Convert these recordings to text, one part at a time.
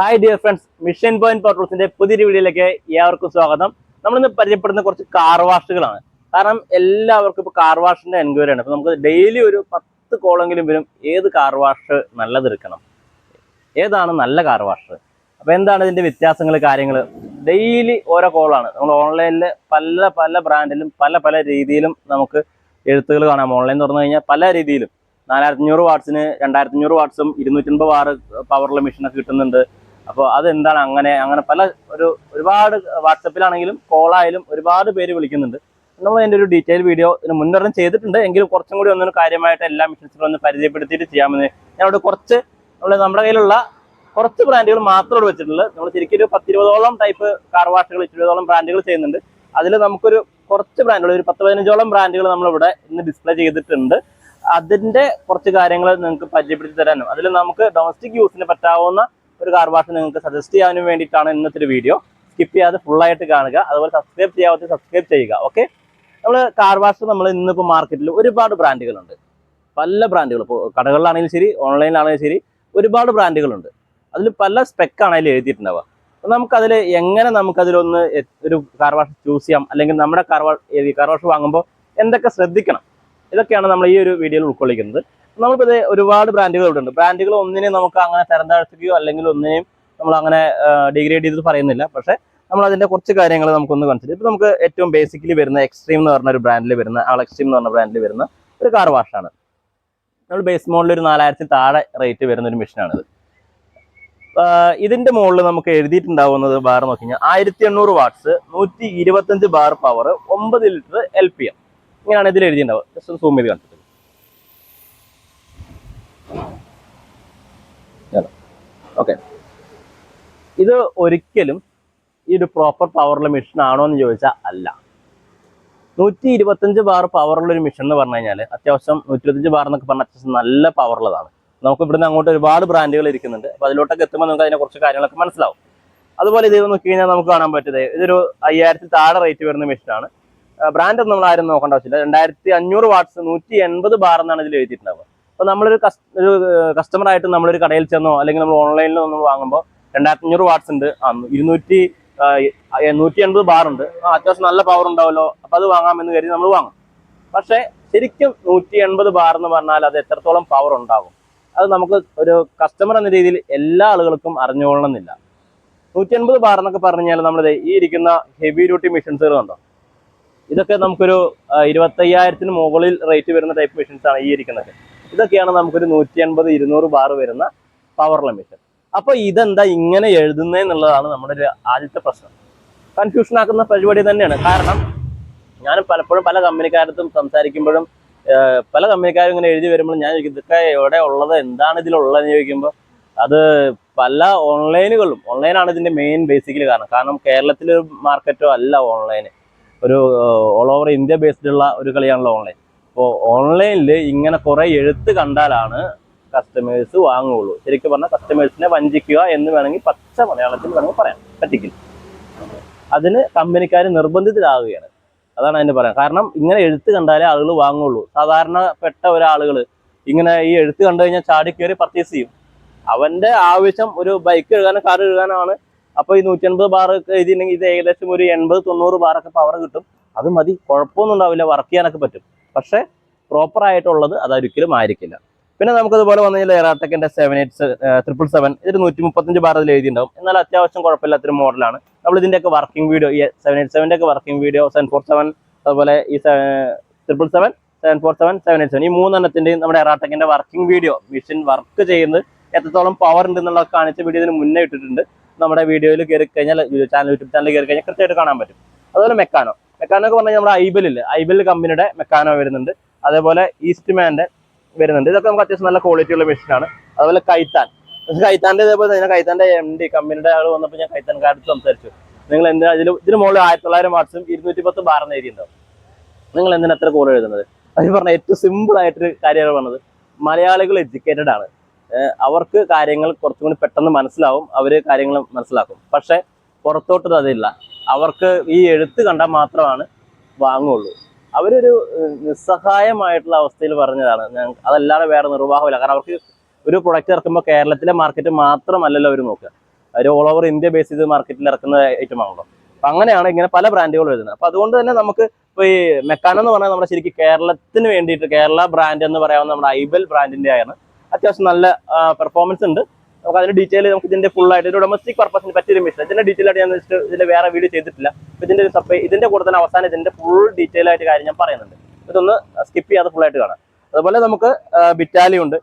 Hi dear friends machine point പവർസിന്റെ പുതിയൊരു വീഡിയോയിലേക്ക് ഏവർക്കും സ്വാഗതം. നമ്മളിന്ന് പരിചയപ്പെടുന്ന കുറച്ച് കാർ വാഷുകളാണ് കാരണം എല്ലാവർക്കും ഇപ്പോൾ കാർ വാഷിന്റെ എൻക്വയറി ആണ്. അപ്പോൾ നമുക്ക് ഡെയിലി ഒരു പത്ത് കോളെങ്കിലും വരും. ഏത് കാർ വാഷ് നല്ലതെടുക്കണം ഏതാണ് നല്ല കാർ വാഷ് അപ്പോൾ എന്താണ് ഇതിന്റെ വ്യത്യാസങ്ങൾ കാര്യങ്ങൾ ഡെയിലി ഓരോ കോളാണ് നമ്മൾ ഓൺലൈനിൽ പല പല ബ്രാൻഡിലും പല പല രീതിയിലും നമുക്ക് എഴുത്തുകൾ കാണാം. ഓൺലൈൻ തുറന്നു കഴിഞ്ഞാൽ പല രീതിയിലും. നാലായിരത്തി അഞ്ഞൂറ് വാട്ട്സിന് രണ്ടായിരത്തി അഞ്ഞൂറ് വാട്ട്സും ഇരുന്നൂറ്റൻപത് വാർ പവറുള്ള മെഷീനൊക്കെ കിട്ടുന്നുണ്ട്. അപ്പോൾ അതെന്താണ് അങ്ങനെ അങ്ങനെ പല ഒരു ഒരുപാട് വാട്സപ്പിലാണെങ്കിലും കോളായാലും ഒരുപാട് പേര് വിളിക്കുന്നുണ്ട്. നമ്മൾ അതിന്റെ ഒരു ഡീറ്റെയിൽ വീഡിയോ ഇതിന് മുന്നറിഞ്ഞ് ചെയ്തിട്ടുണ്ട്. എങ്കിലും കുറച്ചും കൂടി ഒന്നൊരു കാര്യമായിട്ട് എല്ലാ മിഷൻസിലും ഒന്ന് പരിചയപ്പെടുത്തിയിട്ട് ചെയ്യാമെന്ന് അവിടെ കുറച്ച് നമ്മൾ നമ്മുടെ കയ്യിലുള്ള കുറച്ച് ബ്രാൻഡുകൾ മാത്രമേ വെച്ചിട്ടുള്ളൂ നമ്മൾ ശരിക്കും ഒരു പത്തിരുപതോളം ടൈപ്പ് കാർ വാഷുകൾ ഇരുപതോളം ബ്രാൻഡുകൾ ചെയ്യുന്നുണ്ട്. അതിൽ നമുക്കൊരു കുറച്ച് ബ്രാൻഡുകൾ ഒരു പത്ത് പതിനഞ്ചോളം ബ്രാൻഡുകൾ നമ്മളിവിടെ ഇന്ന് ഡിസ്പ്ലേ ചെയ്തിട്ടുണ്ട്. അതിന്റെ കുറച്ച് കാര്യങ്ങൾ നിങ്ങൾക്ക് പരിചയപ്പെടുത്തി തരാനും. അതിൽ നമുക്ക് ഡൊമസ്റ്റിക് യൂസിന് പറ്റാവുന്ന ഒരു കാർ വാഷ് നിങ്ങൾക്ക് സജസ്റ്റ് ചെയ്യാനും വേണ്ടിയിട്ടാണ് ഇന്നത്തെ വീഡിയോ സ്കിപ്പ് ചെയ്യാതെ ഫുൾ ആയിട്ട് കാണുക. അതുപോലെ സബ്സ്ക്രൈബ് ചെയ്യാത്ത സബ്സ്ക്രൈബ് ചെയ്യുക ഓക്കെ നമ്മൾ കാർ വാഷ് നമ്മൾ ഇന്നിപ്പോൾ മാർക്കറ്റിൽ ഒരുപാട് ബ്രാൻഡുകളുണ്ട് പല ബ്രാൻഡുകൾ ഇപ്പോൾ കടകളിലാണെങ്കിലും ശരി ഓൺലൈനിലാണെങ്കിലും ശരി ഒരുപാട് ബ്രാൻഡുകളുണ്ട് അതിൽ പല സ്പെക്കാണ് അതിൽ എഴുതിയിട്ടുണ്ടാവുക. അപ്പം നമുക്കതിൽ എങ്ങനെ നമുക്കതിലൊന്ന് ഒരു കാർ വാഷ് ചൂസ് ചെയ്യാം? അല്ലെങ്കിൽ നമ്മുടെ കാർ വാഷ് കാർ വാഷ് വാങ്ങുമ്പോൾ എന്തൊക്കെ ശ്രദ്ധിക്കണം? ഇതൊക്കെയാണ് നമ്മൾ ഈ ഒരു വീഡിയോയിൽ ഉൾക്കൊള്ളിക്കുന്നത്. നമ്മളിപ്പോൾ ഇത് ഒരുപാട് ബ്രാൻഡുകൾ ഇവിടെ ഉണ്ട്. ബ്രാൻഡുകൾ ഒന്നിനെയും നമുക്ക് അങ്ങനെ തരം താഴ്ത്തുകയോ അല്ലെങ്കിൽ ഒന്നിനെയും നമ്മൾ അങ്ങനെ ഡിഗ്രേഡ് ചെയ്ത് പറയുന്നില്ല. പക്ഷേ നമ്മൾ അതിന്റെ കുറച്ച് കാര്യങ്ങൾ നമുക്കൊന്ന് കൺസിഡർ ഇപ്പൊ നമുക്ക് ഏറ്റവും ബേസിക്കലി വരുന്ന എക്സ്ട്രീം എന്ന് പറഞ്ഞ ഒരു ബ്രാൻഡിൽ വരുന്ന ആൾ എക്സ്ട്രീം എന്ന് പറഞ്ഞ ബ്രാൻഡിൽ വരുന്ന ഒരു കാർ വാഷാണ് നമ്മൾ ബേസ് മോഡലിൽ ഒരു നാലായിരത്തിൽ താഴെ റേറ്റ് വരുന്ന ഒരു മെഷീനാണിത് ഇതിന്റെ മുകളിൽ നമുക്ക് എഴുതിയിട്ടുണ്ടാവുന്നത് ബാർ നോക്കി കഴിഞ്ഞാൽ ആയിരത്തി എണ്ണൂറ് വാട്ട്സ് നൂറ്റി ഇരുപത്തഞ്ച് ബാർ പവർ ഒമ്പത് ലിറ്റർ എൽ പി എം ഇങ്ങനെയാണ് ഇതിൽ എഴുതിയിട്ടുണ്ടാവുക. ജസ്റ്റ് സൂം ചെയ്ത് കണ്ടിട്ട് ഓക്കെ ഇത് ഒരിക്കലും ഈ ഒരു പ്രോപ്പർ പവറുള്ള മെഷീൻ ആണോ എന്ന് ചോദിച്ചാൽ അല്ല. നൂറ്റി ഇരുപത്തഞ്ച് ബാർ പവറുള്ള ഒരു മെഷീൻ എന്ന് പറഞ്ഞു അത്യാവശ്യം നൂറ്റി ഇരുപത്തഞ്ച് ബാർ എന്നൊക്കെ പറഞ്ഞാൽ അത്യാവശ്യം നല്ല പവറുള്ളതാണ് നമുക്ക് ഇവിടുന്ന് അങ്ങോട്ട് ഒരുപാട് ബ്രാൻഡുകൾ ഇരിക്കുന്നുണ്ട്. അപ്പോൾ അതിലോട്ടൊക്കെ എത്തുമ്പോൾ നമുക്ക് അതിനെ കുറച്ച് കാര്യങ്ങളൊക്കെ മനസ്സിലാവും. അതുപോലെ ഇത് നോക്കി കഴിഞ്ഞാൽ നമുക്ക് കാണാൻ പറ്റുന്നത് ഇതൊരു അയ്യായിരത്തി താഴെ റേറ്റ് വരുന്ന മെഷീനാണ് ബ്രാൻഡ് നമ്മൾ ആരും നോക്കേണ്ട ആവശ്യമില്ല. രണ്ടായിരത്തി അഞ്ഞൂറ് വാട്ട്സ് നൂറ്റി എൺപത് ബാർ എന്നാണ് ഇതിൽ എഴുതിയിട്ടുണ്ടാവുക. അപ്പോൾ നമ്മളൊരു ഒരു കസ്റ്റമർ ആയിട്ട് നമ്മളൊരു കടയിൽ ചെന്നോ അല്ലെങ്കിൽ നമ്മൾ ഓൺലൈനിൽ നമ്മൾ വാങ്ങുമ്പോൾ രണ്ടായിരത്തി അഞ്ഞൂറ് വാട്ട്സ് ഉണ്ട്. ഇരുന്നൂറ്റി നൂറ്റി എൺപത് ആ, അത്യാവശ്യം നല്ല പവർ ഉണ്ടാവുമല്ലോ അപ്പൊ അത് വാങ്ങാമെന്ന് കരുതി നമ്മൾ വാങ്ങും. പക്ഷേ ശരിക്കും നൂറ്റി എൺപത് ബാർ എന്ന് പറഞ്ഞാൽ അത് എത്രത്തോളം പവർ ഉണ്ടാകും? അത് നമുക്ക് ഒരു കസ്റ്റമർ എന്ന രീതിയിൽ എല്ലാ ആളുകൾക്കും അറിഞ്ഞുകൊള്ളണമെന്നില്ല. നൂറ്റി എൺപത് ബാർ എന്നൊക്കെ പറഞ്ഞു കഴിഞ്ഞാൽ നമ്മൾ ഈ ഇരിക്കുന്ന ഹെവി ഡ്യൂട്ടി മെഷീൻസുകൾ കണ്ടോ? ഇതൊക്കെ നമുക്കൊരു ഇരുപത്തയ്യായിരത്തിന് മുകളിൽ റേറ്റ് വരുന്ന ടൈപ്പ് മെഷീൻസ് ആണ് ഈ ഇരിക്കുന്നത്. ഇതൊക്കെയാണ് നമുക്കൊരു നൂറ്റി അൻപത് ഇരുന്നൂറ് ബാർ വരുന്ന പവർ ലിമിറ്റ് അപ്പൊ ഇതെന്താ ഇങ്ങനെ എഴുതുന്നതെന്നുള്ളതാണ് നമ്മുടെ ഒരു ആദ്യത്തെ പ്രശ്നം. കൺഫ്യൂഷൻ ആക്കുന്ന പരിപാടി തന്നെയാണ്. കാരണം ഞാൻ പലപ്പോഴും പല കമ്പനിക്കാരത്തും സംസാരിക്കുമ്പോഴും പല കമ്പനിക്കാരും ഇങ്ങനെ എഴുതി വരുമ്പോൾ ഞാൻ ഇതൊക്കെ എവിടെ ഉള്ളത്? എന്താണ് ഇതിലുള്ളതെന്ന് ചോദിക്കുമ്പോൾ അത് പല ഓൺലൈനുകളും ഓൺലൈനാണ് ഇതിന്റെ മെയിൻ ബേസിക്കലി കാരണം. കാരണം കേരളത്തിലൊരു മാർക്കറ്റോ അല്ല ഓൺലൈന് ഒരു ഓൾ ഓവർ ഇന്ത്യ ബേസ്ഡുള്ള ഒരു കളിയാണല്ലോ ഓൺലൈൻ അപ്പോൾ ഓൺലൈനിൽ ഇങ്ങനെ കുറേ എഴുത്ത് കണ്ടാലാണ് കസ്റ്റമേഴ്സ് വാങ്ങുകയുള്ളൂ ശരിക്കും പറഞ്ഞാൽ കസ്റ്റമേഴ്സിനെ വഞ്ചിക്കുക എന്ന് വേണമെങ്കിൽ പച്ച മലയാളത്തിൽ വേണമെങ്കിൽ പറയാം. പറ്റിക്കില്ല. അതിന് കമ്പനിക്കാർ നിർബന്ധിതരാകുകയാണ്. അതാണ് അതിന് പറയാം കാരണം ഇങ്ങനെ എഴുത്ത് കണ്ടാലേ ആളുകൾ വാങ്ങുള്ളൂ. സാധാരണപ്പെട്ട ഒരാളുകൾ ഇങ്ങനെ ഈ എഴുത്ത് കണ്ടു കഴിഞ്ഞാൽ ചാടി കയറി പർച്ചേസ് ചെയ്യും. അവന്റെ ആവശ്യം ഒരു ബൈക്ക് എഴുതാനോ കാർ എഴുതാനാണ് അപ്പൊ ഈ നൂറ്റി അൻപത് ബാർ എഴുതിയിട്ടുണ്ടെങ്കിൽ ഇത് ഏകദേശം ഒരു എൺപത് തൊണ്ണൂറ് ബാറൊക്കെ പവർ കിട്ടും. അത് മതി. കുഴപ്പമൊന്നും ഉണ്ടാവില്ല. വർക്ക് ചെയ്യാനൊക്കെ പറ്റും. പക്ഷേ പ്രോപ്പർ ആയിട്ടുള്ളത് അതൊരിക്കലും ആയിരിക്കില്ല. പിന്നെ നമുക്കതുപോലെ വന്നു കഴിഞ്ഞാൽ എറാട്ടക്കിന്റെ സെവൻ എയ്റ്റ് ട്രിപ്പിൾ സെവൻ ഇതൊരു നൂറ്റി മുപ്പത്തഞ്ച് അതിൽ എഴുതിയിട്ടുണ്ടാവും. എന്നാൽ അത്യാവശ്യം കുഴപ്പമില്ലാത്തൊരു മോഡലാണ് നമ്മൾ ഇതിന്റെയൊക്കെ വർക്കിംഗ് വീഡിയോ ഈ സെവൻ എയ്റ്റ് സെവന്റെ ഒക്കെ working video seven four seven അതുപോലെ ഈ triple seven seven four seven seven eight seven ഈ മൂന്നെണ്ണത്തിന്റെയും നമ്മുടെ എറാട്ടക്കിന്റെ വർക്കിംഗ് വീഡിയോ മെഷീൻ വർക്ക് ചെയ്യുന്നത് എത്രത്തോളം പവർ ഉണ്ട് എന്നുള്ളത് കാണിച്ച വീഡിയോ ഇതിന് മുന്നേ ഇട്ടിട്ടുണ്ട്. നമ്മുടെ വീഡിയോയിൽ കയറി കഴിഞ്ഞാൽ ചാനൽ യൂട്യൂബ് ചാനൽ കയറി കഴിഞ്ഞാൽ കൃത്യമായിട്ട് കാണാൻ പറ്റും. അതുപോലെ മെക്കാനോ മെക്കാനോ എന്ന് പറഞ്ഞാൽ നമ്മുടെ ഐബലില്ലേ ഐബൽ കമ്പനിയുടെ മെക്കാനോ വരുന്നുണ്ട്. അതേപോലെ ഈസ്റ്റ്മാന്റെ വരുന്നുണ്ട്. ഇതൊക്കെ നമുക്ക് അത്യാവശ്യം നല്ല ക്വാളിറ്റി ഉള്ള മെഷീനാണ് അതുപോലെ കൈത്താൻ. കൈത്താന്റെ ഇതേപോലെ തന്നെ കൈത്താന്റെ എം ഡി കമ്പനിയുടെ ആൾ വന്നപ്പോൾ ഞാൻ കൈത്താൻ കൈത്താൻകാരത്ത് സംസാരിച്ചു. നിങ്ങൾ എന്തിനാ ഇതിൽ ഇതിന് മുകളിൽ ആയിരത്തി തൊള്ളായിരം വാട്സും ഇരുന്നൂറ്റി പത്ത് ബാറെന്ന് എഴുതിയിട്ടുണ്ടാവും നിങ്ങൾ എന്തിനാ എത്ര കോൾ എഴുതുന്നത്? അത് പറഞ്ഞ ഏറ്റവും സിമ്പിൾ ആയിട്ടൊരു കാര്യമാണ് പറഞ്ഞത്. മലയാളികൾ എഡ്യൂക്കേറ്റഡ് ആണ്. അവർക്ക് കാര്യങ്ങൾ കുറച്ചും കൂടി പെട്ടെന്ന് മനസ്സിലാവും. അവർ കാര്യങ്ങൾ മനസ്സിലാക്കും. പക്ഷേ പുറത്തോട്ട് അതില്ല. അവർക്ക് ഈ എഴുത്ത് കണ്ടാൽ മാത്രമാണ് വാങ്ങുള്ളൂ. അവരൊരു നിസ്സഹായമായിട്ടുള്ള അവസ്ഥയിൽ പറഞ്ഞതാണ്. അതല്ലാതെ വേറെ നിർവാഹമില്ല. കാരണം അവർക്ക് ഒരു പ്രൊഡക്റ്റ് ഇറക്കുമ്പോൾ കേരളത്തിലെ മാർക്കറ്റ് മാത്രമല്ലല്ലോ അവർ നോക്കുക. അവർ ഓൾ ഓവർ ഇന്ത്യ ബേസ് ചെയ്ത് മാർക്കറ്റിൽ ഇറക്കുന്ന ഐറ്റം ആണല്ലോ. അപ്പൊ അങ്ങനെയാണ് ഇങ്ങനെ പല ബ്രാൻഡുകൾ വരുന്നത്. അപ്പം അതുകൊണ്ട് തന്നെ നമുക്ക് ഇപ്പോൾ ഈ മെക്കാനോ എന്ന് പറഞ്ഞാൽ നമ്മുടെ ശരിക്കും കേരളത്തിന് വേണ്ടിയിട്ട് കേരള ബ്രാൻഡ് എന്ന് പറയാവുന്ന നമ്മുടെ ഐബൽ ബ്രാൻഡിന്റെ ആണ് അത്യാവശ്യം നല്ല പെർഫോമൻസ് ഉണ്ട്. നമുക്ക് അതിന്റെ ഡീറ്റെയിൽ നമുക്ക് ഇതിന്റെ ഫുൾ ആയിട്ട് ഒരു ഡൊമസ്റ്റിക് പർപ്പസിന് പറ്റിയൊരു മിഷൻ ഇതിന്റെ ഡീറ്റെയിൽ ആയിട്ട് ഞാൻ ജസ്റ്റ് ഇതിന്റെ വേറെ വീഡിയോ ചെയ്തിട്ടില്ല. ഇതിന്റെ ഒരു സപ്പേ ഇതിന്റെ കൂടെ തന്നെ അവസാനം ഇതിന്റെ ഫുൾ ഡീറ്റെയിൽ ആയിട്ട് കാര്യം ഞാൻ പറയുന്നുണ്ട്. ഇതൊന്ന് സ്കിപ്പ് ചെയ്യാതെ ഫുൾ ആയിട്ട് കാണാം. അതുപോലെ നമുക്ക് ബിറ്റാലി ഉണ്ട്.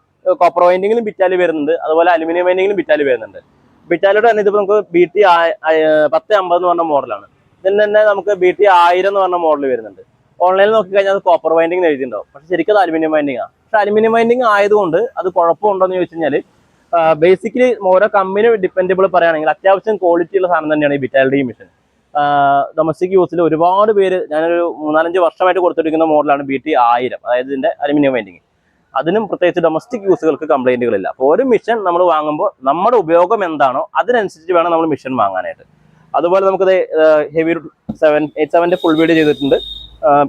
കോപ്പർ വൈൻഡിങ്ങിലും ബിറ്റാലി വരുന്നുണ്ട്. അതുപോലെ അലുമിനിയം വൈൻഡിങ്ങിലും ബിറ്റാലി വരുന്നുണ്ട്. ബിറ്റാലിയുടെ തന്നെ ഇതിപ്പോൾ നമുക്ക് ബി ടി പത്ത് അമ്പത് എന്ന് പറഞ്ഞ മോഡലാണ് ഇതിന് തന്നെ നമുക്ക് ബി ടി ആയിരം എന്ന് പറഞ്ഞ മോഡൽ വരുന്നുണ്ട്. ഓൺലൈനിൽ നോക്കി കഴിഞ്ഞാൽ അത് കോപ്പർ വൈൻഡിങ് എഴുതിയിട്ടുണ്ടാവും. പക്ഷെ ശരിക്കും അത് അലുമിനിയം വൈൻഡിങ് ആണ് പക്ഷെ അലുമിനിയം വൈൻഡിങ് ആയതുകൊണ്ട് അത് കുഴപ്പമുണ്ടോ എന്ന് ചോദിച്ചു കഴിഞ്ഞാൽ ബേസിക്കലി ഓരോ കമ്പനി ഡിപ്പെൻഡബിൾ പറയുകയാണെങ്കിൽ അത്യാവശ്യം ക്വാളിറ്റി ഉള്ള സാധനം തന്നെയാണ് ഈ ബിറ്റാലിറ്റി മിഷൻ ഡൊമസ്റ്റിക് യൂസിൽ ഒരുപാട് പേര് ഞാനൊരു മൂന്നാലഞ്ച് വർഷമായിട്ട് കൊടുത്തിരിക്കുന്ന മോഡലാണ് ബി ടി ആയിരം അതായത് ഇതിന്റെ അലുമിനിയം വൈൻഡിങ് അതിനും പ്രത്യേകിച്ച് ഡൊമസ്റ്റിക് യൂസുകൾക്ക് കംപ്ലൈന്റുകളില്ല അപ്പോൾ ഒരു മിഷൻ നമ്മൾ വാങ്ങുമ്പോൾ നമ്മുടെ ഉപയോഗം എന്താണോ അതിനനുസരിച്ച് വേണം നമ്മൾ മിഷൻ വാങ്ങാനായിട്ട്. അതുപോലെ നമുക്കത് ഹെവി സെവൻ എയ്റ്റ് സെവന്റെ ഫുൾ വീഡിയോ ചെയ്തിട്ടുണ്ട്.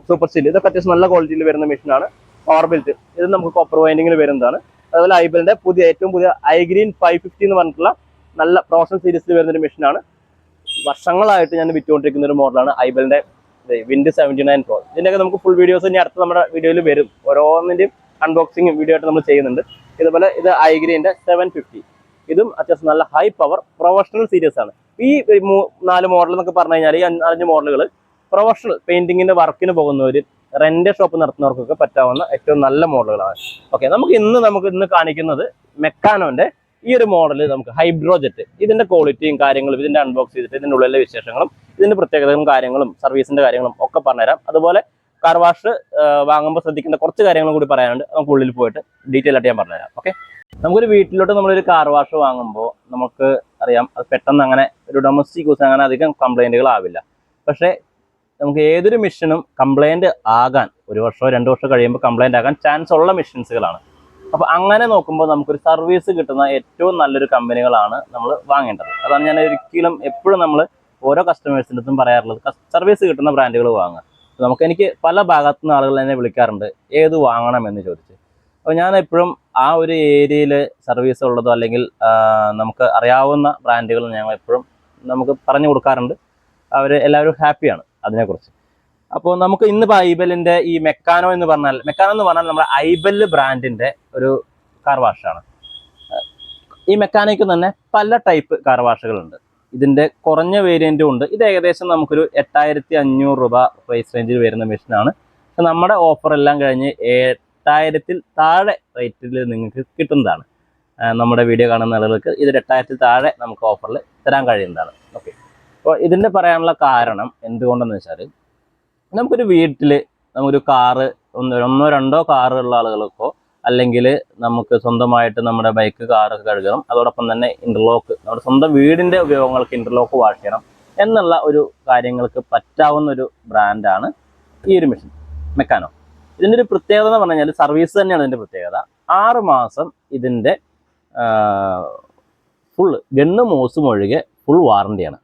സൂപ്പർ സ്റ്റീൽ ഇതൊക്കെ അത്യാവശ്യം നല്ല ക്വാളിറ്റിയിൽ വരുന്ന മിഷനാണ് പവർ ബെൽറ്റ് ഇത് നമുക്ക് കോപ്പർ വൈൻഡിങ്ങിൽ വരുന്നതാണ്. അതുപോലെ ഐബലിന്റെ പുതിയ ഏറ്റവും പുതിയ ഐഗ്രീൻ ഗ്രീൻ ഫൈവ് ഫിഫ്റ്റി എന്ന് പറഞ്ഞിട്ടുള്ള നല്ല പ്രൊഫഷണൽ സീരീസിൽ വരുന്ന ഒരു മെഷീനാണ് വർഷങ്ങളായിട്ട് ഞാൻ വിറ്റുകൊണ്ടിരിക്കുന്ന ഒരു മോഡലാണ് ഐബലിന്റെ വിൻഡ് സെവന്റി നയൻ പ്രോ ഇതിന്റെയൊക്കെ നമുക്ക് ഫുൾ വീഡിയോസ് ഇനി അടുത്ത നമ്മുടെ വീഡിയോയിൽ വരും. ഓരോന്നിന്റെയും അൺബോക്സിങ്ങും വീഡിയോ ആയിട്ട് നമ്മൾ ചെയ്യുന്നുണ്ട്. ഇതുപോലെ ഇത് ഐഗ്രീന്റെ സെവൻ ഫിഫ്റ്റി ഇതും അത്യാവശ്യം നല്ല ഹൈ പവർ പ്രൊഫഷണൽ സീരീസ് ആണ്. ഈ നാല് മോഡൽ എന്നൊക്കെ പറഞ്ഞു കഴിഞ്ഞാൽ ഈ അഞ്ച് മോഡലുകൾ പ്രൊഫഷണൽ പെയിന്റിങ്ങിന്റെ വർക്കിന് പോകുന്നവർ റെന്റ് ഷോപ്പ് നടത്തുന്നവർക്കൊക്കെ പറ്റാവുന്ന ഏറ്റവും നല്ല മോഡലുകളാണ്. ഓക്കെ നമുക്ക് ഇന്ന് നമുക്ക് ഇന്ന് കാണിക്കുന്നത് മെക്കാനോന്റെ ഈ ഒരു മോഡൽ നമുക്ക് ഹൈബ്രോജറ്റ് ഇതിന്റെ ക്വാളിറ്റിയും കാര്യങ്ങളും ഇതിന്റെ അൺബോക്സ് ചെയ്തിട്ട് ഇതിന്റെ ഉള്ളിലെ വിശേഷങ്ങളും ഇതിന്റെ പ്രത്യേകതകളും കാര്യങ്ങളും സർവീസിന്റെ കാര്യങ്ങളും ഒക്കെ പറഞ്ഞുതരാം. അതുപോലെ കാർ വാഷ് വാങ്ങുമ്പോൾ ശ്രദ്ധിക്കേണ്ട കുറച്ച് കാര്യങ്ങളും കൂടി പറയാനുണ്ട്. നമുക്ക് ഉള്ളിൽ പോയിട്ട് ഡീറ്റെയിൽ ആയിട്ട് ഞാൻ പറഞ്ഞുതരാം. ഓക്കെ നമുക്കൊരു വീട്ടിലോട്ട് നമ്മളൊരു കാർ വാഷ് വാങ്ങുമ്പോൾ നമുക്ക് അറിയാം അത് പെട്ടെന്ന് അങ്ങനെ ഒരു ഡൊമസ്റ്റിക് യൂസ് അങ്ങനെ അധികം കംപ്ലൈന്റുകൾ ആവില്ല പക്ഷേ നമുക്ക് ഏതൊരു മെഷീനും കംപ്ലൈന്റ് ആകാൻ ഒരു വർഷമോ രണ്ട് വർഷമോ കഴിയുമ്പോൾ കംപ്ലൈന്റ് ആകാൻ ചാൻസ് ഉള്ള മെഷീൻസുകളാണ് അപ്പോൾ അങ്ങനെ നോക്കുമ്പോൾ നമുക്കൊരു സർവീസ് കിട്ടുന്ന ഏറ്റവും നല്ലൊരു കമ്പനികളാണ് നമ്മൾ വാങ്ങേണ്ടത്. അതാണ് ഞാൻ ഒരിക്കലും എപ്പോഴും നമ്മൾ ഓരോ കസ്റ്റമേഴ്സിന്റെ അടുത്തും പറയാറുള്ളത്. സർവീസ് കിട്ടുന്ന ബ്രാൻഡുകൾ വാങ്ങുക. നമുക്ക് എനിക്ക് പല ഭാഗത്തു നിന്ന് ആളുകൾ എന്നെ വിളിക്കാറുണ്ട് ഏത് വാങ്ങണം? എന്ന് ചോദിച്ച്. അപ്പോൾ ഞാൻ എപ്പോഴും ആ ഒരു ഏരിയയിൽ സർവീസ് ഉള്ളതോ അല്ലെങ്കിൽ നമുക്ക് അറിയാവുന്ന ബ്രാൻഡുകൾ ഞങ്ങൾ എപ്പോഴും നമുക്ക് പറഞ്ഞു കൊടുക്കാറുണ്ട്. അവർ എല്ലാവരും ഹാപ്പിയാണ് അതിനെക്കുറിച്ച്. അപ്പോൾ നമുക്ക് ഇന്ന് ഇപ്പോൾ ഐബലിന്റെ ഈ മെക്കാനോ എന്ന് പറഞ്ഞാൽ മെക്കാനോ എന്ന് പറഞ്ഞാൽ നമ്മുടെ ഐബൽ ബ്രാൻഡിന്റെ ഒരു കാർ വാഷാണ്. ഈ മെക്കാനിക്ക് തന്നെ പല ടൈപ്പ് കാർ വാഷുകളുണ്ട്. ഇതിന്റെ കുറഞ്ഞ വേരിയന്റും ഉണ്ട്. ഇത് ഏകദേശം നമുക്കൊരു എട്ടായിരത്തി അഞ്ഞൂറ് രൂപ പ്രൈസ് റേഞ്ചിൽ വരുന്ന മെഷീനാണ് പക്ഷെ നമ്മുടെ ഓഫർ എല്ലാം കഴിഞ്ഞ് എട്ടായിരത്തിൽ താഴെ റേറ്റിൽ നിങ്ങൾക്ക് കിട്ടുന്നതാണ്. നമ്മുടെ വീഡിയോ കാണുന്ന ആളുകൾക്ക് ഇത് എട്ടായിരത്തിൽ താഴെ നമുക്ക് ഓഫറിൽ തരാൻ കഴിയുന്നതാണ്. ഓക്കെ അപ്പോൾ ഇതിന്റെ പറയാനുള്ള കാരണം എന്തുകൊണ്ടെന്ന് വെച്ചാൽ നമുക്കൊരു വീട്ടിൽ നമുക്കൊരു കാറ് ഒന്ന് ഒന്നോ രണ്ടോ കാറുള്ള ആളുകൾക്കോ അല്ലെങ്കിൽ നമുക്ക് സ്വന്തമായിട്ട് നമ്മുടെ ബൈക്ക് കാറൊക്കെ കഴുകണം. അതോടൊപ്പം തന്നെ ഇന്റർലോക്ക് നമ്മുടെ സ്വന്തം വീടിന്റെ ഉപയോഗങ്ങൾക്ക് ഇന്റർലോക്ക് വാഷ് ചെയ്യണം എന്നുള്ള ഒരു കാര്യങ്ങൾക്ക് പറ്റാവുന്ന ഒരു ബ്രാൻഡാണ് ഈ ഒരു മെഷീൻ മെക്കാനോ ഇതിന്റെ ഒരു പ്രത്യേകത എന്ന് പറഞ്ഞു കഴിഞ്ഞാൽ സർവീസ് തന്നെയാണ് ഇതിന്റെ പ്രത്യേകത. ആറ് മാസം ഇതിന്റെ ഫുൾ ഗണ്ണ് മോസും ഒഴികെ ഫുൾ വാറണ്ടിയാണ്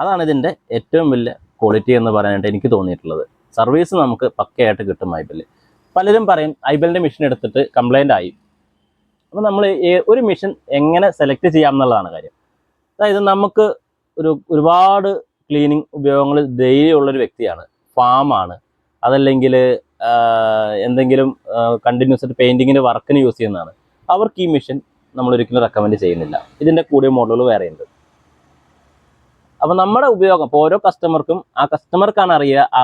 അതാണ് ഇതിന്റെ ഏറ്റവും വലിയ ക്വാളിറ്റി എന്ന് പറയാനായിട്ട് എനിക്ക് തോന്നിയിട്ടുള്ളത്. സർവീസ് നമുക്ക് പക്കയായിട്ട് കിട്ടും ഐബിൽ. പലരും പറയും ഐബലിന്റെ മിഷൻ എടുത്തിട്ട് കംപ്ലൈന്റ് ആയി. അപ്പോൾ നമ്മൾ ഒരു മിഷൻ എങ്ങനെ സെലക്ട് ചെയ്യാം എന്നുള്ളതാണ് കാര്യം. അതായത് നമുക്ക് ഒരു ഒരുപാട് ക്ലീനിങ് ഉപയോഗങ്ങൾ ഉള്ളൊരു വ്യക്തിയാണ്. ഫാമാണ് അതല്ലെങ്കിൽ എന്തെങ്കിലും കണ്ടിന്യൂസ് ആയിട്ട് പെയിന്റിങ്ങിന്റെ വർക്കിന് യൂസ് ചെയ്യുന്നതാണ്. അവർക്ക് ഈ മിഷൻ നമ്മൾ ഒരിക്കലും റെക്കമെൻഡ് ചെയ്യുന്നില്ല. ഇതിന്റെ കൂടിയ മോഡലുകൾ വേറെയുണ്ട്. അപ്പോൾ നമ്മുടെ ഉപയോഗം ഇപ്പോൾ ഓരോ കസ്റ്റമർക്കും ആ കസ്റ്റമർക്കാണ് അറിയുക ആ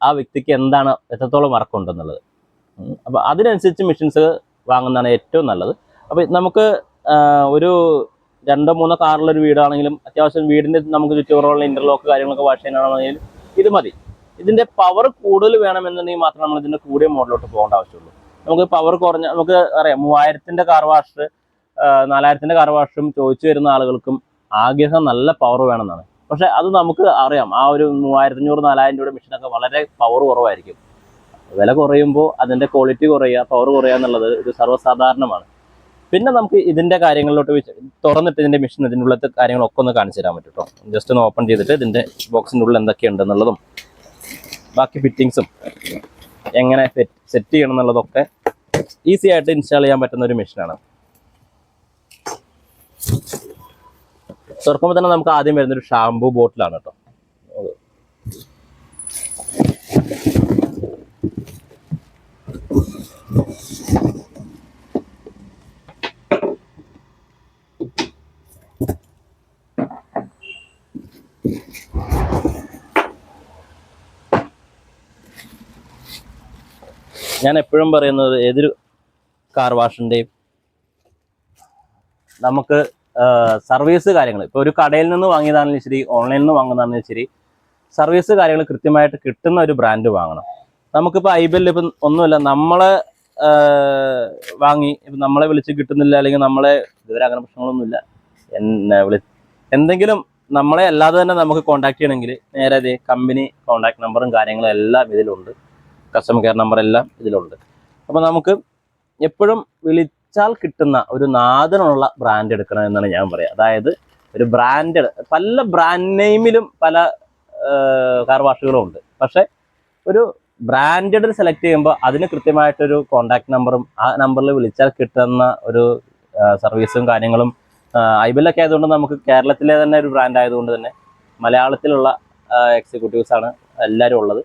ആ വ്യക്തിക്ക് എന്താണ് എത്രത്തോളം വർക്ക് ഉണ്ടെന്നുള്ളത്. അപ്പോൾ അതിനനുസരിച്ച് മെഷീൻസ് വാങ്ങുന്നതാണ് ഏറ്റവും നല്ലത്. അപ്പോൾ നമുക്ക് ഒരു രണ്ടോ മൂന്നോ കാറുള്ള ഒരു വീടാണെങ്കിലും അത്യാവശ്യം വീടിന്റെ നമുക്ക് ചുറ്റുപാടുള്ള ഇന്റർലോക്ക് കാര്യങ്ങളൊക്കെ വാഷ് ചെയ്യാനാണെങ്കിലും ഇത് മതി. ഇതിന്റെ പവർ കൂടുതൽ വേണമെന്നുണ്ടെങ്കിൽ മാത്രം നമ്മൾ ഇതിന്റെ കൂടിയ മോഡലോട്ട് പോകേണ്ട ആവശ്യമുള്ളൂ. നമുക്ക് പവർ കുറഞ്ഞ നമുക്ക് അറിയാം മൂവായിരത്തിന്റെ കാർ വാഷ് നാലായിരത്തിന്റെ കാർ വാഷും ചോദിച്ചു വരുന്ന ആളുകൾക്കും ആഗ്രഹം നല്ല പവർ വേണമെന്നാണ്. പക്ഷെ അത് നമുക്ക് അറിയാം. ആ ഒരു മൂവായിരത്തി അഞ്ഞൂറ് നാലായിരം രൂപയുടെ മെഷീനൊക്കെ വളരെ പവർ കുറവായിരിക്കും. വില കുറയുമ്പോൾ അതിന്റെ ക്വാളിറ്റി കുറയുക പവർ കുറയുക എന്നുള്ളത് ഒരു സർവസാധാരണമാണ്. പിന്നെ നമുക്ക് ഇതിന്റെ കാര്യങ്ങളിലോട്ട് തുറന്നിട്ട് ഇതിന്റെ മെഷീൻ ഇതിന്റെ ഉള്ളത്തെ കാര്യങ്ങളൊക്കെ ഒന്ന് കാണിച്ചു തരാൻ പറ്റും കേട്ടോ ജസ്റ്റ് ഒന്ന് ഓപ്പൺ ചെയ്തിട്ട് ഇതിന്റെ ബോക്സിന്റെ ഉള്ളിൽ എന്തൊക്കെയുണ്ടെന്നുള്ളതും ബാക്കി ഫിറ്റിങ്സും എങ്ങനെ സെറ്റ് ചെയ്യണം എന്നുള്ളതൊക്കെ ഈസി ആയിട്ട് ഇൻസ്റ്റാൾ ചെയ്യാൻ പറ്റുന്ന ഒരു മെഷീനാണ് തുറക്കുമ്പോൾ തന്നെ നമുക്ക് ആദ്യം വരുന്ന ഒരു ഷാംപൂ ബോട്ടിലാണ് കേട്ടോ. ഞാൻ എപ്പോഴും പറയുന്നത് ഏതൊരു കാർ വാഷിന്റെയും നമുക്ക് സർവീസ് കാര്യങ്ങൾ ഇപ്പോൾ ഒരു കടയിൽ നിന്ന് വാങ്ങിയതാണെങ്കിലും ശരി ഓൺലൈനിൽ നിന്ന് വാങ്ങുന്നതാണെങ്കിലും ശരി സർവീസ് കാര്യങ്ങൾ കൃത്യമായിട്ട് കിട്ടുന്ന ഒരു ബ്രാൻഡ് വാങ്ങണം. നമുക്കിപ്പോൾ ഐ ബില്ല് ഇപ്പം ഒന്നുമില്ല നമ്മളെ വാങ്ങി ഇപ്പം നമ്മളെ വിളിച്ച് കിട്ടുന്നില്ല അല്ലെങ്കിൽ നമ്മളെ ഇതുവരെ അങ്ങനെ പ്രശ്നങ്ങളൊന്നുമില്ല. എന്നെ വിളി എന്തെങ്കിലും നമ്മളെ അല്ലാതെ തന്നെ നമുക്ക് കോൺടാക്ട് ചെയ്യണമെങ്കിൽ നേരെ അതേ കമ്പനി കോൺടാക്ട് നമ്പറും കാര്യങ്ങളും എല്ലാം ഇതിലുണ്ട്. കസ്റ്റമർ കെയർ നമ്പർ എല്ലാം ഇതിലുണ്ട്. അപ്പോൾ നമുക്ക് എപ്പോഴും വിളിച്ചാൽ കിട്ടുന്ന ഒരു നാദനുള്ള ബ്രാൻഡ് എടുക്കണം എന്നാണ് ഞാൻ പറയുക അതായത് ഒരു ബ്രാൻഡഡ് പല ബ്രാൻഡ് നെയിമിലും പല കാർ വാഷുകളും ഉണ്ട്. പക്ഷെ ഒരു ബ്രാൻഡഡ് സെലക്ട് ചെയ്യുമ്പോൾ അതിന് കൃത്യമായിട്ടൊരു കോണ്ടാക്ട് നമ്പറും ആ നമ്പറിൽ വിളിച്ചാൽ കിട്ടുന്ന ഒരു സർവീസും കാര്യങ്ങളും ഐബിലൊക്കെ ആയതുകൊണ്ട് നമുക്ക് കേരളത്തിലെ തന്നെ ഒരു ബ്രാൻഡ് ആയതുകൊണ്ട് തന്നെ മലയാളത്തിലുള്ള എക്സിക്യൂട്ടീവ്സ് ആണ് എല്ലാവരും ഉള്ളത്.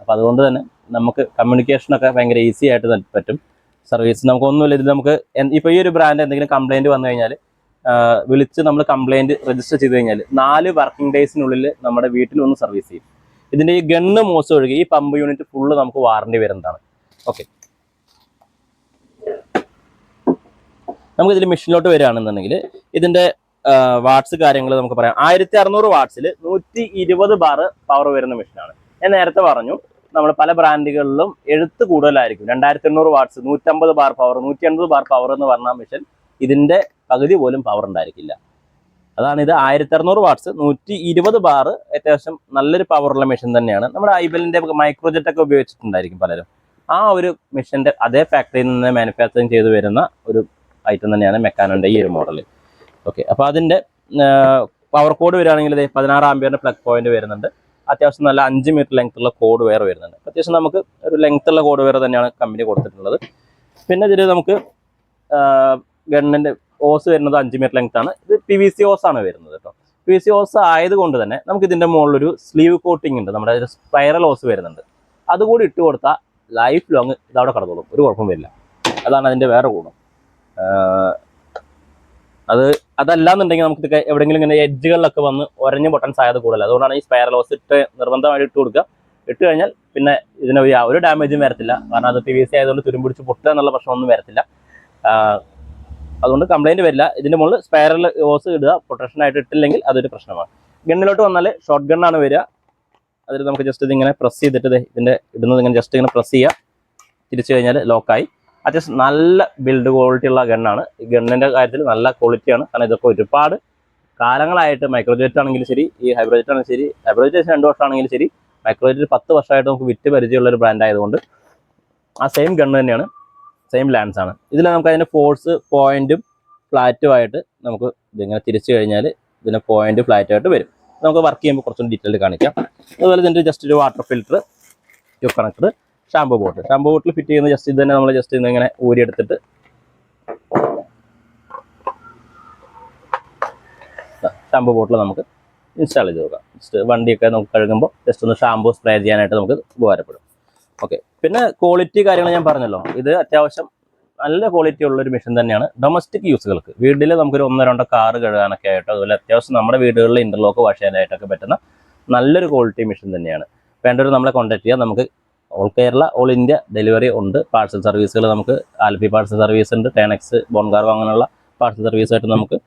അപ്പോൾ അതുകൊണ്ട് തന്നെ നമുക്ക് കമ്മ്യൂണിക്കേഷനൊക്കെ ഭയങ്കര ഈസി ആയിട്ട് പറ്റും. സർവീസ് നമുക്ക് ഒന്നുമില്ല ഇത് നമുക്ക് ഇപ്പോൾ ഈ ഒരു ബ്രാൻഡ് എന്തെങ്കിലും കംപ്ലൈന്റ് വന്നു കഴിഞ്ഞാൽ വിളിച്ച് നമ്മൾ കംപ്ലൈന്റ് രജിസ്റ്റർ ചെയ്ത് കഴിഞ്ഞാൽ നാല് വർക്കിംഗ് ഡേയ്സിനുള്ളിൽ നമ്മുടെ വീട്ടിൽ ഒന്ന് സർവീസ് ചെയ്യും. ഇതിന്റെ ഈ ഗണ്ണ് മോശം ഒഴികെ ഈ പമ്പ് യൂണിറ്റ് ഫുള്ള് നമുക്ക് വാറണ്ടി വരുന്നതാണ്. ഓക്കെ നമുക്ക് ഇതിൽ മെഷീനിലോട്ട് വരികയാണെന്നുണ്ടെങ്കിൽ ഇതിന്റെ വാട്ട്സ് കാര്യങ്ങൾ നമുക്ക് പറയാം. ആയിരത്തി അറുന്നൂറ് വാട്ട്സിൽ നൂറ്റി ഇരുപത് ബാർ പവർ വരുന്ന മെഷീനാണ് ഞാൻ നേരത്തെ പറഞ്ഞു നമ്മൾ പല ബ്രാൻഡുകളിലും എഴുത്ത് കൂടുതലായിരിക്കും. രണ്ടായിരത്തി എണ്ണൂറ് വാട്ട്സ് നൂറ്റമ്പത് ബാർ പവർ നൂറ്റി എൺപത് ബാർ പവർ എന്ന് പറഞ്ഞ മെഷീൻ ഇതിന്റെ പകുതി പോലും പവർ ഉണ്ടായിരിക്കില്ല. അതാണ് ഇത് ആയിരത്തി അറുന്നൂറ് വാട്ട്സ് നൂറ്റി ഇരുപത് ബാർ അത്യാവശ്യം നല്ലൊരു പവറുള്ള മെഷീൻ തന്നെയാണ്. നമ്മുടെ ഐബലിന്റെ മൈക്രോജെറ്റ് ഒക്കെ ഉപയോഗിച്ചിട്ടുണ്ടായിരിക്കും പലരും. ആ ഒരു മെഷീന്റെ അതേ ഫാക്ടറിയിൽ നിന്ന് മാനുഫാക്ചറിങ് ചെയ്തു വരുന്ന ഒരു ഐറ്റം തന്നെയാണ് മെക്കാനോന്റെ ഈ ഒരു മോഡൽ ഓക്കെ അപ്പോൾ അതിന്റെ പവർ കോഡ് വരികയാണെങ്കിൽ പതിനാറ് ആംബിയറിന്റെ പ്ലഗ് പോയിന്റ് വരുന്നുണ്ട്. അത്യാവശ്യം നല്ല അഞ്ച് മീറ്റർ ലെങ്ത് ഉള്ള കോഡ് വെയർ വരുന്നുണ്ട്. അത്യാവശ്യം നമുക്ക് ഒരു ലെങ്ത് ഉള്ള കോഡ് വെയർ തന്നെയാണ് കമ്പനി കൊടുത്തിട്ടുള്ളത്. പിന്നെ ഇതിൽ നമുക്ക് ഗണ്ണിന്റെ ഓസ് വരുന്നത് അഞ്ച് മീറ്റർ ലെങ്ത് ആണ്. ഇത് പി വി സി ഓസ് ആണ് വരുന്നത് കേട്ടോ പി വി സി ഓസ് ആയതുകൊണ്ട് തന്നെ നമുക്ക് ഇതിന്റെ മുകളിലൊരു സ്ലീവ് കോട്ടിംഗ് ഉണ്ട്. നമ്മുടെ ഒരു സ്പൈറൽ ഓസ് വരുന്നുണ്ട്. അതുകൂടി ഇട്ട് കൊടുത്താൽ ലൈഫ് ലോങ് ഇതവിടെ കടന്നോളും. ഒരു കുഴപ്പം വരില്ല. അതാണ് അതിന്റെ വേറെ ഗുണം. അത് അതല്ലാന്നുണ്ടെങ്കിൽ നമുക്ക് ഇതൊക്കെ എവിടെയെങ്കിലും ഇങ്ങനെ എഡ്ജുകളിലൊക്കെ വന്ന് ഒരഞ്ഞു പൊട്ടാൻ സാധ്യത കൂടുതൽ അതുകൊണ്ടാണ് ഈ സ്പെയർ ലോസ് ഇട്ട് നിർബന്ധമായിട്ട് ഇട്ട് കൊടുക്കുക. ഇട്ട് കഴിഞ്ഞാൽ പിന്നെ ഇതിന് ഒരു ഡാമേജും വരത്തില്ല. കാരണം അത് പി വി സി ആയതുകൊണ്ട് തുരുമ്പിടിച്ച് പൊട്ടുക എന്നുള്ള പ്രശ്നമൊന്നും വരത്തില്ല. അതുകൊണ്ട് കംപ്ലൈന്റ് വരില്ല. ഇതിന്റെ മുകളിൽ സ്പെയർ ഓസ് ഇടുക പ്രൊട്ടക്ഷൻ ആയിട്ട് ഇട്ടില്ലെങ്കിൽ അതൊരു പ്രശ്നമാണ്. ഗണ്ണിലോട്ട് വന്നാൽ ഷോർട്ട് ഗണ്ണാണ് വരിക. അതിൽ നമുക്ക് ജസ്റ്റ് ഇതിങ്ങനെ പ്രസ് ചെയ്തിട്ട് ഇതിന്റെ ഇടുന്നത് ഇങ്ങനെ ജസ്റ്റ് ഇങ്ങനെ പ്രസ് ചെയ്യുക. തിരിച്ചു കഴിഞ്ഞാൽ ലോക്കായി അത്യാവശ്യം നല്ല ബിൽഡ് ക്വാളിറ്റി ഉള്ള ഗണ്ണാണ് ഈ ഗണ്ണിന്റെ കാര്യത്തിൽ നല്ല ക്വാളിറ്റിയാണ് കാരണം ഇതൊക്കെ ഒരുപാട് കാലങ്ങളായിട്ട് മൈക്രോജെറ്റ് ആണെങ്കിലും ശരി ഈ ഹൈബ്രോജെറ്റ് ആണെങ്കിലും ശരി ഹൈബ്രോജെറ്റ് രണ്ട് വർഷമാണെങ്കിലും ശരി മൈക്രോജെറ്റ് പത്ത് വർഷമായിട്ട് നമുക്ക് വിറ്റ് പരിചയമുള്ള ഒരു ബ്രാൻഡ് ആയതുകൊണ്ട് ആ സെയിം ഗണ്ണ് തന്നെയാണ് സെയിം ലാൻസ് ആണ്. ഇതിൽ നമുക്ക് അതിന്റെ ഫോഴ്സ് പോയിന്റും ഫ്ലാറ്റും ആയിട്ട് നമുക്ക് ഇതിങ്ങനെ തിരിച്ചു കഴിഞ്ഞാൽ ഇതിന്റെ പോയിന്റ് ഫ്ലാറ്റ് ആയിട്ട് വരും. നമുക്ക് വർക്ക് ചെയ്യുമ്പോൾ കുറച്ചും ഡീറ്റെയിൽ കാണിക്കാം. അതുപോലെ ഇതിന്റെ ജസ്റ്റ് ഒരു water filter to connector shampoo bottle shampoo bottle fit ചെയ്യുന്ന ജസ്റ്റ് ഇത് തന്നെ നമ്മൾ ജസ്റ്റ് ഇങ്ങനെ ഊരിയെടുത്തിട്ട്. ഷാമ്പു ബോട്ടിൽ നമുക്ക് ഇൻസ്റ്റാൾ ചെയ്ത് നോക്കാം. ജസ്റ്റ് വണ്ടിയൊക്കെ നമുക്ക് കഴുകുമ്പോൾ ജസ്റ്റ് ഒന്ന് ഷാമ്പു സ്പ്രേ ചെയ്യാനായിട്ട് നമുക്ക് ഉപകാരപ്പെടും. ഓക്കെ പിന്നെ ക്വാളിറ്റി കാര്യങ്ങൾ ഞാൻ പറഞ്ഞല്ലോ. ഇത് അത്യാവശ്യം നല്ല ക്വാളിറ്റി ഉള്ളൊരു മെഷീൻ തന്നെയാണ്. ഡൊമസ്റ്റിക് യൂസുകൾക്ക് വീട്ടിൽ നമുക്കൊരു ഒന്നോ രണ്ടോ കാറ് കഴുകാനൊക്കെ ആയിട്ട് അതുപോലെ അത്യാവശ്യം നമ്മുടെ വീടുകളിൽ ഇന്റർലോക്ക് വാഷ് ചെയ്യാനായിട്ടൊക്കെ പറ്റുന്ന നല്ലൊരു ക്വാളിറ്റി മെഷീൻ തന്നെയാണ്. വേണ്ടവർ നമ്മളെ കോൺടാക്ട് ചെയ്യാം. നമുക്ക് all Kerala all India delivery ഉണ്ട്. പാഴ്സൽ സർവീസുകൾ നമുക്ക് ആൽഫി പാഴ്സൽ സർവീസ് ഉണ്ട്. ടേണക്സ് ബോൺകാർവ് അങ്ങനെയുള്ള പാഴ്സൽ സർവീസായിട്ട് നമുക്ക്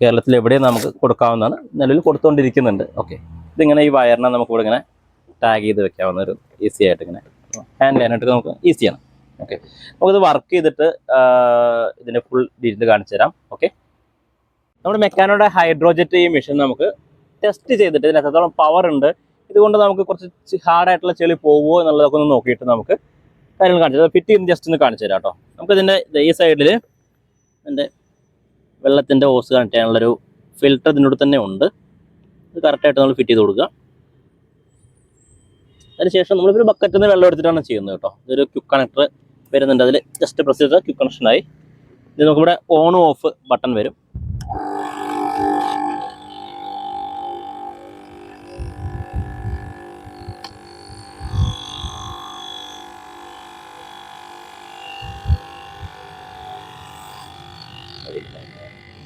കേരളത്തിൽ എവിടെയും നമുക്ക് കൊടുക്കാവുന്നതാണ്. നിലവിൽ കൊടുത്തുകൊണ്ടിരിക്കുന്നുണ്ട് ഓക്കെ ഇതിങ്ങനെ ഈ വയറിനെ നമുക്ക് ഇവിടെ ഇങ്ങനെ ടാഗ് ചെയ്ത് വെക്കാവുന്ന ഒരു ഈസി ആയിട്ട് ഇങ്ങനെ ഹാൻഡ് ചെയ്യാനായിട്ട് നമുക്ക് ഈസിയാണ് ഓക്കെ നമുക്കിത് വർക്ക് ചെയ്തിട്ട് ഇതിന്റെ ഫുൾ ഡീറ്റെയിൽ കാണിച്ചു തരാം. ഓക്കെ നമ്മുടെ മെക്കാനോയുടെ ഹൈഡ്രോജെറ്റ് ഈ മെഷീൻ നമുക്ക് ടെസ്റ്റ് ചെയ്തിട്ട് ഇതിന് എത്രത്തോളം പവർ ഉണ്ട്. ഇതുകൊണ്ട് നമുക്ക് കുറച്ച് ഹാർഡായിട്ടുള്ള ചെളി പോവുമോ എന്നുള്ളതൊക്കെ ഒന്ന് നോക്കിയിട്ട് നമുക്ക് കാര്യങ്ങൾ കാണിച്ചു തരാം. ഫിറ്റ് ചെയ്ത് ജസ്റ്റ് ഒന്ന് കാണിച്ചു തരാം കേട്ടോ നമുക്കിതിന്റെ ഈ സൈഡിൽ എന്റെ വെള്ളത്തിന്റെ ഓസ് കണക്ട് ചെയ്യാനുള്ളൊരു ഫിൽറ്റർ ഇതിനോട് തന്നെ ഉണ്ട്. ഇത് കറക്റ്റായിട്ട് നമ്മൾ ഫിറ്റ് ചെയ്ത് കൊടുക്കുക. അതിനുശേഷം നമ്മളിപ്പോൾ ഒരു ബക്കറ്റിൽ നിന്ന് വെള്ളം എടുത്തിട്ടാണ് ചെയ്യുന്നത് കേട്ടോ ഇതൊരു ക്യുക്ക് കണക്ടർ വരുന്നുണ്ട്. അതിൽ ജസ്റ്റ് പ്രസ് ചെയ്താൽ ക്യുക്ക് കണക്ഷനായി ഇത് നമുക്കിവിടെ ഓൺ ഓഫ് ബട്ടൺ വരും.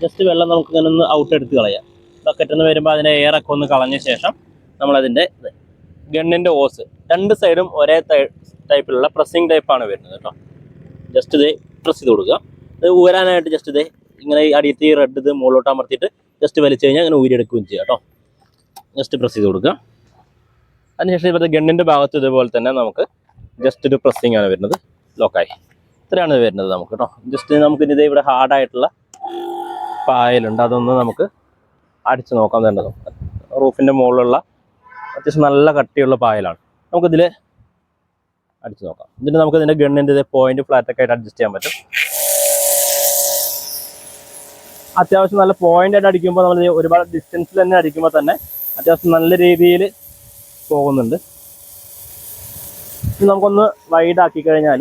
ജസ്റ്റ് വെള്ളം നമുക്ക് ഇങ്ങനെ ഒന്ന് ഔട്ട് എടുത്ത് കളയാം. ബക്കറ്റ് എന്ന് വരുമ്പോൾ അതിനെ എയറൊക്കെ ഒന്ന് കളഞ്ഞ ശേഷം നമ്മളതിന്റെ ഗണ്ണിന്റെ ഓസ് രണ്ട് സൈഡും ഒരേ ടൈപ്പിലുള്ള പ്രസ്സിങ് ടൈപ്പാണ് വരുന്നത് കേട്ടോ ജസ്റ്റ് ഇത് പ്രസ് ചെയ്ത് കൊടുക്കുക. ഇത് ഊരാനായിട്ട് ജസ്റ്റ് ഇത് ഇങ്ങനെ അടിയത്തി റെഡ് ഇത് മുകളിലോട്ട് അമർത്തിയിട്ട് ജസ്റ്റ് വലിച്ചു കഴിഞ്ഞാൽ അങ്ങനെ ഊരിയെടുക്കുകയും ചെയ്യാം കേട്ടോ ജസ്റ്റ് പ്രസ് ചെയ്ത് കൊടുക്കുക. അതിനുശേഷം ഇവിടുത്തെ ഗണ്ണിന്റെ ഭാഗത്ത് ഇതുപോലെ തന്നെ നമുക്ക് ജസ്റ്റ് ഒരു പ്രസ്സിങ് ആണ് വരുന്നത്. ലോക്കായി ഇത്രയാണ് ഇത് വരുന്നത് നമുക്ക് കേട്ടോ ജസ്റ്റ് നമുക്ക് ഇത് ഇവിടെ ഹാർഡായിട്ടുള്ള പായലുണ്ട്. അതൊന്ന് നമുക്ക് അടിച്ച് നോക്കാൻ തന്നെ റൂഫിന്റെ മുകളിലുള്ള അത്യാവശ്യം നല്ല കട്ടിയുള്ള പായലാണ്. നമുക്കിതിൽ അടിച്ച് നോക്കാം. എന്നിട്ട് നമുക്ക് ഇതിന്റെ ഗണ്ണിന്റെ പോയിന്റ് ഫ്ലാറ്റൊക്കെ ആയിട്ട് അഡ്ജസ്റ്റ് ചെയ്യാൻ പറ്റും. അത്യാവശ്യം നല്ല പോയിന്റ് ആയിട്ട് അടിക്കുമ്പോൾ നമ്മൾ ഒരുപാട് ഡിസ്റ്റൻസിൽ തന്നെ അടിക്കുമ്പോൾ തന്നെ അത്യാവശ്യം നല്ല രീതിയിൽ പോകുന്നുണ്ട്. നമുക്കൊന്ന് വൈഡ് ആക്കി കഴിഞ്ഞാൽ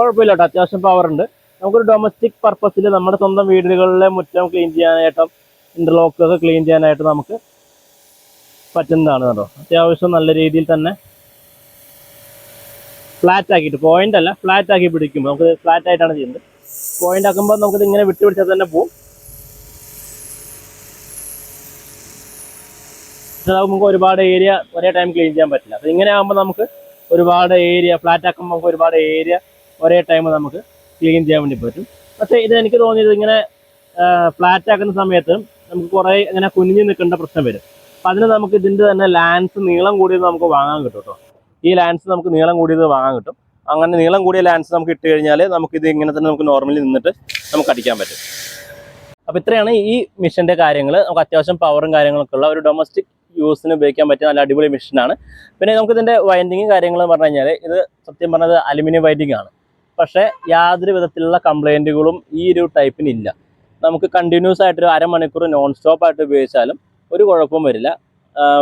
കുഴപ്പമില്ല അത്യാവശ്യം പവർ ഉണ്ട്. നമുക്കൊരു ഡൊമസ്റ്റിക് പർപ്പസിൽ നമ്മുടെ സ്വന്തം വീടുകളിലെ മുറ്റം ക്ലീൻ ചെയ്യാനായിട്ടും ഇന്റർലോക്ക് ഒക്കെ ക്ലീൻ ചെയ്യാനായിട്ട് നമുക്ക് പറ്റുന്നതാണ് കേട്ടോ. അത്യാവശ്യം നല്ല രീതിയിൽ തന്നെ ഫ്ലാറ്റ് ആക്കിയിട്ട് പോയിന്റ് അല്ല ഫ്ലാറ്റ് ആക്കി പിടിക്കുമ്പോൾ നമുക്ക് ഫ്ലാറ്റ് ആയിട്ടാണ് ചെയ്യുന്നത്. പോയിന്റ് ആക്കുമ്പോൾ നമുക്കിത് ഇങ്ങനെ വിട്ടു പിടിച്ചാൽ തന്നെ പോകും നമുക്ക് ഒരുപാട് ഏരിയ ഒരേ ടൈം ക്ലീൻ ചെയ്യാൻ പറ്റില്ല. അപ്പോൾ ഇങ്ങനെ ആകുമ്പോൾ നമുക്ക് ഒരുപാട് ഏരിയ ഫ്ലാറ്റ് ആക്കുമ്പോൾ നമുക്ക് ഒരുപാട് ഏരിയ ഒരേ ടൈം നമുക്ക് ക്ലീൻ ചെയ്യാൻ വേണ്ടി പറ്റും. പക്ഷേ ഇത് എനിക്ക് തോന്നിയത് ഇങ്ങനെ ഫ്ലാറ്റ് ആക്കുന്ന സമയത്ത് നമുക്ക് കുറേ ഇങ്ങനെ കുനിഞ്ഞ് നിൽക്കേണ്ട പ്രശ്നം വരും. അപ്പം അതിന് നമുക്ക് ഇതിന്റെ തന്നെ ലാൻസ് നീളം കൂടിയത് നമുക്ക് വാങ്ങാൻ കിട്ടും കേട്ടോ. ഈ ലാൻസ് നമുക്ക് നീളം കൂടിയത് വാങ്ങാൻ കിട്ടും. അങ്ങനെ നീളം കൂടിയ ലാൻസ് നമുക്ക് ഇട്ട് കഴിഞ്ഞാൽ നമുക്ക് ഇത് ഇങ്ങനെ തന്നെ നമുക്ക് നോർമലി നിന്നിട്ട് നമുക്ക് അടിക്കാൻ പറ്റും. അപ്പോൾ ഇത്രയാണ് ഈ മിഷന്റെ കാര്യങ്ങൾ നമുക്ക് അത്യാവശ്യം പവറും കാര്യങ്ങളൊക്കെ ഉള്ള ഒരു ഡൊമസ്റ്റിക് യൂസിന് ഉപയോഗിക്കാൻ പറ്റിയ നല്ല അടിപൊളി മിഷനാണ് പിന്നെ നമുക്ക് ഇതിന്റെ വൈൻഡിങ്ങും കാര്യങ്ങളും പറഞ്ഞു കഴിഞ്ഞാൽ ഇത് സത്യം പറഞ്ഞത് അലുമിനിയം വൈൻഡിങ് ആണ്. പക്ഷേ യാതൊരു വിധത്തിലുള്ള കംപ്ലൈന്റുകളും ഈ ഒരു ടൈപ്പിന് ഇല്ല നമുക്ക് കണ്ടിന്യൂസ് ആയിട്ട് ഒരു അരമണിക്കൂർ നോൺ സ്റ്റോപ്പ് ആയിട്ട് ഉപയോഗിച്ചാലും ഒരു കുഴപ്പവും വരില്ല.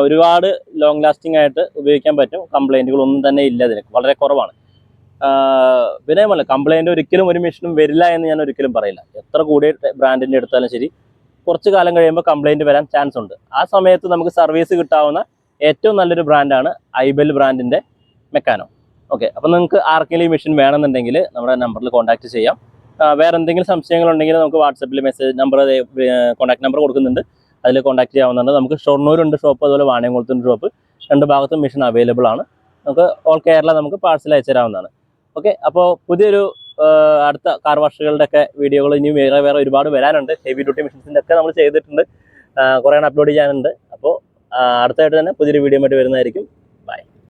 ഒരുപാട് ലോങ് ലാസ്റ്റിംഗ് ആയിട്ട് ഉപയോഗിക്കാൻ പറ്റും. കംപ്ലൈന്റുകളൊന്നും തന്നെ ഇല്ല ഇതിന് വളരെ കുറവാണ്. പിന്നെ പറഞ്ഞ കംപ്ലൈന്റ് ഒരിക്കലും ഒരു മെഷീനും വരില്ല എന്ന് ഞാൻ ഒരിക്കലും പറയില്ല. എത്ര കൂടിയ ബ്രാൻഡിന്റെ എടുത്താലും ശരി. കുറച്ച് കാലം കഴിയുമ്പോൾ കംപ്ലൈന്റ് വരാൻ ചാൻസ് ഉണ്ട്. ആ സമയത്ത് നമുക്ക് സർവീസ് കിട്ടാവുന്ന ഏറ്റവും നല്ലൊരു ബ്രാൻഡാണ് ഐബെൽ ബ്രാൻഡിന്റെ മെക്കാനോ. ഓക്കെ അപ്പോൾ നിങ്ങൾക്ക് ആർക്കെങ്കിലും മെഷീൻ വേണമെന്നുണ്ടെങ്കിൽ നമ്മുടെ നമ്പറിൽ കോൺടാക്ട് ചെയ്യാം. വേറെ എന്തെങ്കിലും സംശയങ്ങളുണ്ടെങ്കിൽ നമുക്ക് വാട്സപ്പിൽ മെസ്സേജ് നമ്പർ കോൺടാക്ട് നമ്പർ കൊടുക്കുന്നുണ്ട്. അതിൽ കോൺടാക്ട് ചെയ്യാവുന്നതാണ്. നമുക്ക് ഷൊർണൂരുണ്ട് ഷോപ്പ് അതുപോലെ വാണിയംകുളത്തുണ്ട് ഷോപ്പ് രണ്ട് ഭാഗത്തും മെഷീൻ അവൈലബിൾ ആണ്. നമുക്ക് ഓൾ കേരള നമുക്ക് പാഴ്സൽ അയച്ചു തരാവുന്നതാണ്. ഓക്കെ അപ്പോൾ പുതിയൊരു അടുത്ത കാർ വാഷുകളുടെ ഒക്കെ വീഡിയോകൾ ഇനി വേറെ വേറെ ഒരുപാട് വരാനുണ്ട്. ഹെവി ഡ്യൂട്ടി മെഷീൻസിന്റെ ഒക്കെ നമ്മൾ ചെയ്തിട്ടുണ്ട്. കുറേ അപ്ലോഡ് ചെയ്യാനുണ്ട്. അപ്പോൾ അടുത്തായിട്ട് തന്നെ പുതിയൊരു വീഡിയോ ആയിട്ട് വരുന്നതായിരിക്കും.